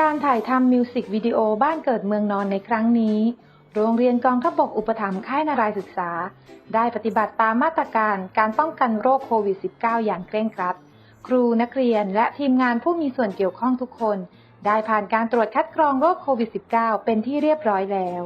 การถ่ายทำมิวสิกวิดีโอบ้านเกิดเมืองนอนในครั้งนี้ โรงเรียนกองทัพบกอุปถัมภ์ค่ายนารายศึกษา ได้ปฏิบัติตามมาตรการการป้องกันโรคโควิด -19 อย่างเคร่งครัด ครูนักเรียนและทีมงานผู้มีส่วนเกี่ยวข้องทุกคน ได้ผ่านการตรวจคัดกรองโรคโควิด -19 เป็นที่เรียบร้อยแล้ว